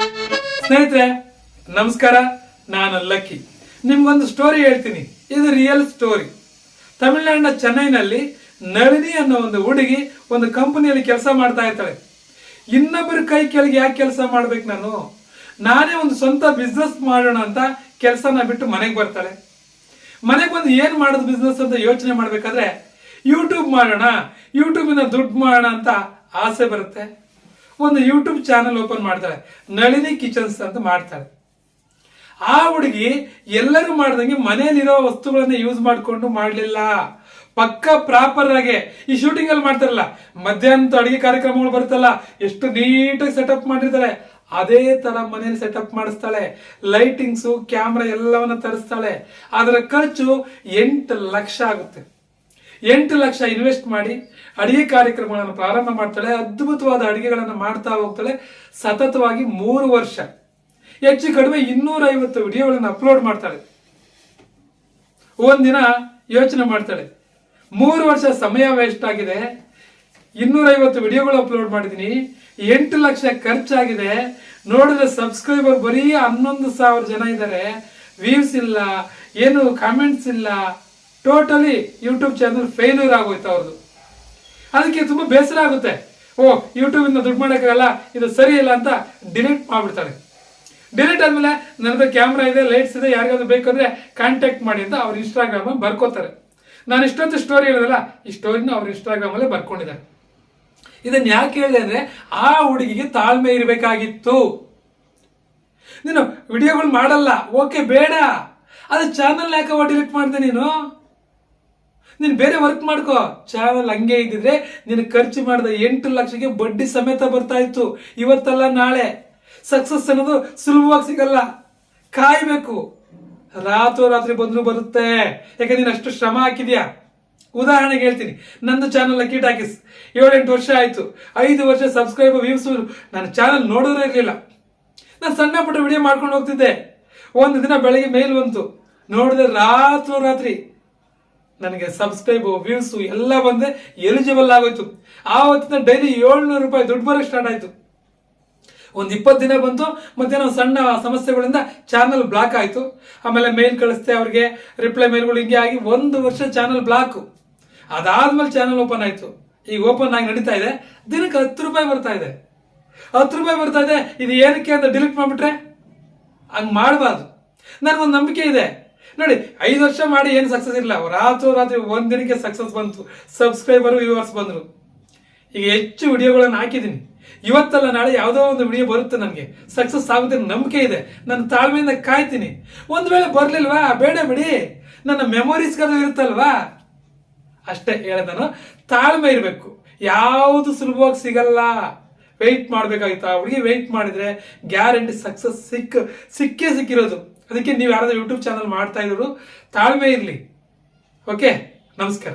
ಸ್ನೇಹಿತರೆ, ನಮಸ್ಕಾರ. ನಾನು ಲಕ್ಕಿ. ನಿಮ್ಗೊಂದು ಸ್ಟೋರಿ ಹೇಳ್ತೀನಿ. ಇದು ರಿಯಲ್ ಸ್ಟೋರಿ ತಮಿಳುನಾಡಿನ ಚೆನ್ನೈನಲ್ಲಿ ನಳಿನಿ ಅನ್ನೋ ಒಂದು ಹುಡುಗಿ ಒಂದು ಕಂಪನಿಯಲ್ಲಿ ಕೆಲಸ ಮಾಡ್ತಾ ಇರ್ತಾಳೆ. ಇನ್ನೊಬ್ಬರ ಕೈ ಕೆಳಗೆ ಯಾಕೆ ಕೆಲಸ ಮಾಡ್ಬೇಕು ನಾನು? ನಾನೇ ಒಂದು ಸ್ವಂತ ಬಿಸ್ನೆಸ್ ಮಾಡೋಣ ಅಂತ ಕೆಲಸನ ಬಿಟ್ಟು ಮನೆಗೆ ಬರ್ತಾಳೆ. ಮನೆಗೆ ಬಂದು ಏನು ಮಾಡೋದು ಬಿಸ್ನೆಸ್ ಅಂತ ಯೋಚನೆ ಮಾಡಬೇಕಾದ್ರೆ ಯೂಟ್ಯೂಬ್ ಮಾಡೋಣ ಯೂಟ್ಯೂಬಿನ ದುಡ್ಡು ಮಾಡೋಣ ಅಂತ ಆಸೆ ಬರುತ್ತೆ. ಒಂದು ಯೂಟ್ಯೂಬ್ ಚಾನಲ್ ಓಪನ್ ಮಾಡ್ತಾಳೆ ನಳಿನಿ ಕಿಚನ್ಸ್ ಅಂತ ಮಾಡ್ತಾಳೆ ಆ ಹುಡುಗಿ ಎಲ್ಲರೂ ಮಾಡ್ದಂಗೆ ಮನೆಯಲ್ಲಿರೋ ವಸ್ತುಗಳನ್ನ ಯೂಸ್ ಮಾಡಿಕೊಂಡು ಮಾಡಲಿಲ್ಲ. ಪಕ್ಕ ಪ್ರಾಪರ್ ಆಗಿ ಈ ಶೂಟಿಂಗ್ ಅಲ್ಲಿ ಮಾಡ್ತಾರಲ್ಲ, ಮಧ್ಯಾಹ್ನದ ಅಡಿಗೆ ಕಾರ್ಯಕ್ರಮಗಳು ಬರುತ್ತಲ್ಲ, ಎಷ್ಟು ನೀಟಾಗಿ ಸೆಟಪ್ ಮಾಡಿರ್ತಾರೆ. ಅದೇ ತರ ಮನೇಲಿ ಸೆಟಪ್ ಮಾಡಿಸ್ತಾಳೆ. ಲೈಟಿಂಗ್ಸು ಕ್ಯಾಮ್ರಾ ಎಲ್ಲವನ್ನ ತರಿಸ್ತಾಳೆ. ಅದರ ಖರ್ಚು ಎಂಟು ಲಕ್ಷ ಆಗುತ್ತೆ. ಎಂಟು ಲಕ್ಷ ಇನ್ವೆಸ್ಟ್ ಮಾಡಿ ಅಡಿಗೆ ಕಾರ್ಯಕ್ರಮಗಳನ್ನು ಪ್ರಾರಂಭ ಮಾಡ್ತಾಳೆ, ಅದ್ಭುತವಾದ ಅಡಿಗೆಗಳನ್ನು ಮಾಡ್ತಾ ಹೋಗ್ತಾಳೆ, ಸತತವಾಗಿ ಮೂರು ವರ್ಷ. ಹೆಚ್ಚು ಕಡಿಮೆ ಇನ್ನೂರ ಐವತ್ತು ವಿಡಿಯೋಗಳನ್ನು ಅಪ್ಲೋಡ್ ಮಾಡ್ತಾಳೆ. ಒಂದಿನ ಯೋಚನೆ ಮಾಡ್ತಾಳೆ, ಮೂರು ವರ್ಷ ಸಮಯ ವೇಸ್ಟ್ ಆಗಿದೆ, ಇನ್ನೂರೈವತ್ತು ವಿಡಿಯೋಗಳು ಅಪ್ಲೋಡ್ ಮಾಡಿದ್ದೀನಿ, ಎಂಟು ಲಕ್ಷ ಖರ್ಚಾಗಿದೆ, ನೋಡಿದ್ರೆ ಸಬ್ಸ್ಕ್ರೈಬರ್ ಬರೀ ಹನ್ನೊಂದು ಸಾವಿರ ಜನ ಇದ್ದಾರೆ ವ್ಯೂಸ್ ಇಲ್ಲ, ಏನು ಕಾಮೆಂಟ್ಸ್ ಇಲ್ಲ. ಟೋಟಲಿ ಯೂಟ್ಯೂಬ್ ಚಾನಲ್ ಫೇಲ್ಯೂರ್ ಆಗೋಯ್ತು ಅವ್ರದ್ದು. ಅದಕ್ಕೆ ತುಂಬ ಬೇಸರ ಆಗುತ್ತೆ. ಓ ಯೂಟ್ಯೂಬಿಂದ ದುಡ್ಡು ಮಾಡೋಕ್ಕಾಗಲ್ಲ, ಇದು ಸರಿ ಇಲ್ಲ ಅಂತ ಡಿಲೀಟ್ ಮಾಡಿಬಿಡ್ತಾರೆ. ಡಿಲೀಟ್ ಆದಮೇಲೆ ನನ್ನದು ಕ್ಯಾಮ್ರಾ ಇದೆ ಲೈಟ್ಸ್ ಇದೆ, ಯಾರಿಗಾದ್ರು ಬೇಕಂದ್ರೆ ಕಾಂಟ್ಯಾಕ್ಟ್ ಮಾಡಿ ಅಂತ ಅವ್ರು ಇನ್ಸ್ಟಾಗ್ರಾಮಲ್ಲಿ ಬರ್ಕೋತಾರೆ. ನಾನು ಇಷ್ಟೊತ್ತು ಸ್ಟೋರಿ ಹೇಳಿದಲ್ಲ ಈ ಸ್ಟೋರಿನ ಅವ್ರು ಇನ್ಸ್ಟಾಗ್ರಾಮ್ ಅಲ್ಲೇ ಬರ್ಕೊಂಡಿದ್ದಾರೆ. ಇದನ್ನ ಯಾಕೆ ಹೇಳಿದೆ ಅಂದರೆ, ಆ ಹುಡುಗಿಗೆ ತಾಳ್ಮೆ ಇರಬೇಕಾಗಿತ್ತು. ನೀನು ವಿಡಿಯೋಗಳು ಮಾಡಲ್ಲ ಓಕೆ ಬೇಡ. ಅದು ಚಾನಲ್ ಯಾಕೆ ಡಿಲೀಟ್ ಮಾಡಿದೆ ನೀನು? ನೀನು ಬೇರೆ ವರ್ಕ್ ಮಾಡ್ಕೋ. ಚಾನಲ್ ಹಂಗೆ ಇದ್ದಿದ್ರೆ ನೀನು ಖರ್ಚು ಮಾಡಿದ ಎಂಟು ಲಕ್ಷಕ್ಕೆ ಬಡ್ಡಿ ಸಮೇತ ಬರ್ತಾ ಇತ್ತು. ಇವತ್ತಲ್ಲ ನಾಳೆ. ಸಕ್ಸಸ್ ಅನ್ನೋದು ಸುಲಭವಾಗಿ ಸಿಗಲ್ಲ. ಕಾಯ್ಬೇಕು. ರಾತ್ರೋರಾತ್ರಿ ಬಂದ್ರು ಬರುತ್ತೆ. ಯಾಕೆ ನೀನು ಅಷ್ಟು ಶ್ರಮ ಹಾಕಿದ್ಯಾ? ಉದಾಹರಣೆಗೆ ಹೇಳ್ತೀನಿ. ನಂದು ಚಾನಲ್ ಲಕ್ಕಿ ಟಾಕಿಸ್ ಏಳೆಂಟು ವರ್ಷ ಆಯ್ತು. ಐದು ವರ್ಷ ಸಬ್ಸ್ಕ್ರೈಬರ್ ವ್ಯೂಸ್ ನನ್ನ ಚಾನಲ್ ನೋಡೋದೇ ಇರಲಿಲ್ಲ. ನಾನು ಸಣ್ಣ ಪುಟ್ಟ ವಿಡಿಯೋ ಮಾಡ್ಕೊಂಡು ಹೋಗ್ತಿದ್ದೆ. ಒಂದು ದಿನ ಬೆಳಗ್ಗೆ ಮೇಲ್ ಬಂತು. ನೋಡಿದ್ರೆ ರಾತ್ರೋರಾತ್ರಿ ನನಗೆ ಸಬ್ಸ್ಕ್ರೈಬ್ ವ್ಯೂಸು ಎಲ್ಲ ಬಂದೆ ಎಲಿಜಿಬಲ್ ಆಗೋಯ್ತು. ಆವತ್ತಿನ ಡೈಲಿ ಏಳ್ನೂರು ರೂಪಾಯಿ ದುಡ್ಡು ಬರೋಕ್ಕೆ ಸ್ಟಾರ್ಟ್ ಆಯ್ತು. ಒಂದು ಇಪ್ಪತ್ತು ದಿನ ಬಂತು ಮತ್ತೆ ನಾವು ಸಣ್ಣ ಸಮಸ್ಯೆಗಳಿಂದ ಚಾನಲ್ ಬ್ಲಾಕ್ ಆಯ್ತು. ಆಮೇಲೆ ಮೇಲ್ ಕಳಿಸ್ತೆ ಅವ್ರಿಗೆ ರಿಪ್ಲೈ ಮೇಲ್ಗಳು ಹಿಂಗೆ ಆಗಿ ಒಂದು ವರ್ಷ ಚಾನಲ್ ಬ್ಲಾಕ್ ಅದಾದ್ಮೇಲೆ ಚಾನಲ್ ಓಪನ್ ಆಯ್ತು. ಈಗ ಓಪನ್ ಆಗಿ ನಡೀತಾ ಇದೆ. ದಿನಕ್ಕೆ ಹತ್ತು ರೂಪಾಯಿ ಬರ್ತಾ ಇದೆ. ಹತ್ತು ರೂಪಾಯಿ ಬರ್ತಾ ಇದೆ, ಇದು ಏನಕ್ಕೆ ಅಂತ ಡಿಲೀಟ್ ಮಾಡಿಬಿಟ್ರೆ? ಹಂಗ್ ಮಾಡಬಾರ್ದು. ನನಗೊಂದು ನಂಬಿಕೆ ಇದೆ. ನೋಡಿ, ಐದು ವರ್ಷ ಮಾಡಿ ಏನು ಸಕ್ಸಸ್ ಇಲ್ಲ. ರಾತ್ರಿ ರಾತ್ರಿ ಒಂದ್ ದಿನಕ್ಕೆ ಸಕ್ಸಸ್ ಬಂತು. ಸಬ್ಸ್ಕ್ರೈಬರ್ ವ್ಯೂವರ್ಸ್ ಬಂದ್ರು. ಈಗ ಹೆಚ್ಚು ವಿಡಿಯೋಗಳನ್ನು ಹಾಕಿದ್ದೀನಿ. ಇವತ್ತಲ್ಲ ನಾಳೆ ಯಾವುದೋ ಒಂದು ವಿಡಿಯೋ ಬರುತ್ತೆ ನನಗೆ. ಸಕ್ಸಸ್ ಆಗುತ್ತೆ ನಂಬಿಕೆ ಇದೆ. ನನ್ನ ತಾಳ್ಮೆಯಿಂದ ಕಾಯ್ತೀನಿ. ಒಂದ್ ವೇಳೆ ಬರ್ಲಿಲ್ವಾ? ಬೇಡ ಬಿಡಿ. ನನ್ನ ಮೆಮೊರೀಸ್ಗಾದ್ರು ಇರುತ್ತಲ್ವಾ? ಅಷ್ಟೇ ಹೇಳ ನಾನು ತಾಳ್ಮೆ ಇರಬೇಕು. ಯಾವುದು ಸುಲಭವಾಗಿ ಸಿಗಲ್ಲ. ವೆಯ್ಟ್ ಮಾಡ್ಬೇಕಾಗಿತ್ತು. ಆ ಹುಡುಗಿ ವೆಯ್ಟ್ ಮಾಡಿದ್ರೆ ಗ್ಯಾರಂಟಿ ಸಕ್ಸಸ್ ಸಿಕ್ಕ ಸಿಕ್ಕೇ ಸಿಕ್ಕಿರೋದು. ಅದಕ್ಕೆ ನೀವು ಯಾರಾದ್ರೂ ಯೂಟ್ಯೂಬ್ ಚಾನಲ್ ಮಾಡ್ತಾ ಇದ್ರು ತಾಳ್ಮೆ ಇರಲಿ. ಓಕೆ ನಮಸ್ಕಾರ.